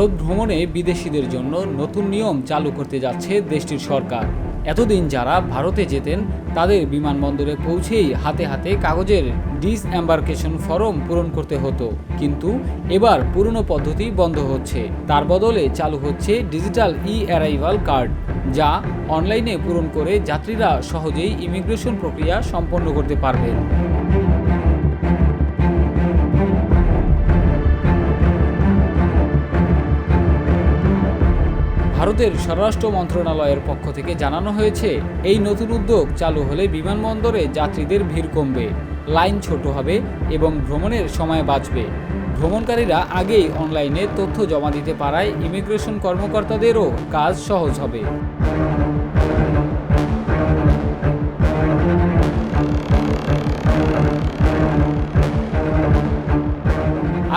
ভারত ভ্রমণে বিদেশিদের জন্য নতুন নিয়ম চালু করতে যাচ্ছে দেশটির সরকার। এতদিন যারা ভারতে যেতেন, তাদের বিমানবন্দরে পৌঁছেই হাতে হাতে কাগজের ডিস এম্বার্কেশন ফর্ম পূরণ করতে হতো। কিন্তু এবার পুরনো পদ্ধতি বন্ধ হচ্ছে। তার বদলে চালু হচ্ছে ডিজিটাল ই অ্যারাইভাল কার্ড, যা অনলাইনে পূরণ করে যাত্রীরা সহজেই ইমিগ্রেশন প্রক্রিয়া সম্পন্ন করতে পারবেন। ভারতের স্বরাষ্ট্র মন্ত্রণালয়ের পক্ষ থেকে জানানো হয়েছে, এই নতুন উদ্যোগ চালু হলে বিমানবন্দরে যাত্রীদের ভিড় কমবে, লাইন ছোট হবে এবং ভ্রমণের সময় বাঁচবে। ভ্রমণকারীরা আগেই অনলাইনে তথ্য জমা দিতে পারায় ইমিগ্রেশন কর্মকর্তাদেরও কাজ সহজ হবে।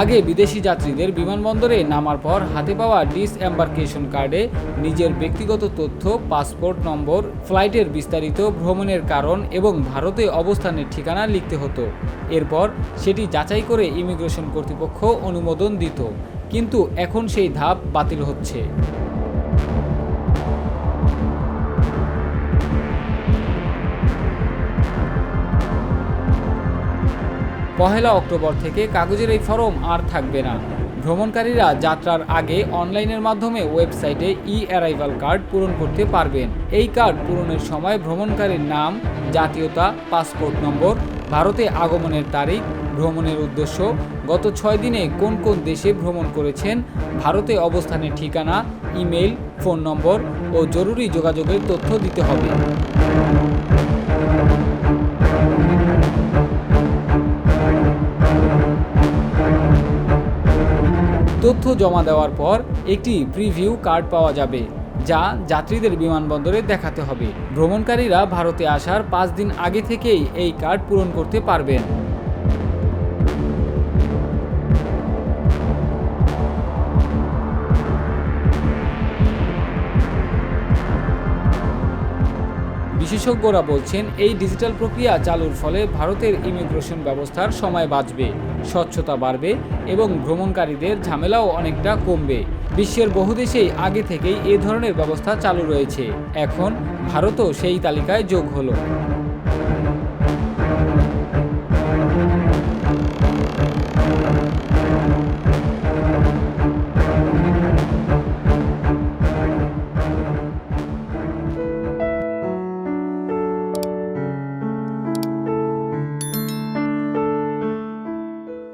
আগে বিদেশি যাত্রীদের বিমানবন্দরে নামার পর হাতে পাওয়া ডিস এম্বার্কেশন কার্ডে নিজের ব্যক্তিগত তথ্য, পাসপোর্ট নম্বর, ফ্লাইটের বিস্তারিত, ভ্রমণের কারণ এবং ভারতে অবস্থানের ঠিকানা লিখতে হতো। এরপর সেটি যাচাই করে ইমিগ্রেশন কর্তৃপক্ষ অনুমোদন দিত। কিন্তু এখন সেই ধাপ বাতিল হচ্ছে। পহেলা অক্টোবর থেকে কাগজের এই ফরম আর থাকবে না। ভ্রমণকারীরা যাত্রার আগে অনলাইনের মাধ্যমে ওয়েবসাইটে ই অ্যারাইভাল কার্ড পূরণ করতে পারবেন। এই কার্ড পূরণের সময় ভ্রমণকারীর নাম, জাতীয়তা, পাসপোর্ট নম্বর, ভারতে আগমনের তারিখ, ভ্রমণের উদ্দেশ্য, গত ছয় দিনে কোন কোন দেশে ভ্রমণ করেছেন, ভারতে অবস্থানের ঠিকানা ইমেল ফোন নম্বর ও জরুরি যোগাযোগের তথ্য দিতে হবে। তথ্য জমা দেওয়ার পর একটি প্রিভিউ কার্ড পাওয়া যাবে, যা যাত্রীদের বিমানবন্দরে দেখাতে হবে। ভ্রমণকারীরা ভারতে আসার পাঁচ দিন আগে থেকেই এই কার্ড পূরণ করতে পারবেন। বিশেষজ্ঞরা বলছেন, এই ডিজিটাল প্রক্রিয়া চালুর ফলে ভারতের ইমিগ্রেশন ব্যবস্থার সময় বাঁচবে, স্বচ্ছতা বাড়বে এবং ভ্রমণকারীদের ঝামেলাও অনেকটা কমবে। বিশ্বের বহু দেশেই আগে থেকেই এ ধরনের ব্যবস্থা চালু রয়েছে। এখন ভারতও সেই তালিকায় যোগ হলো।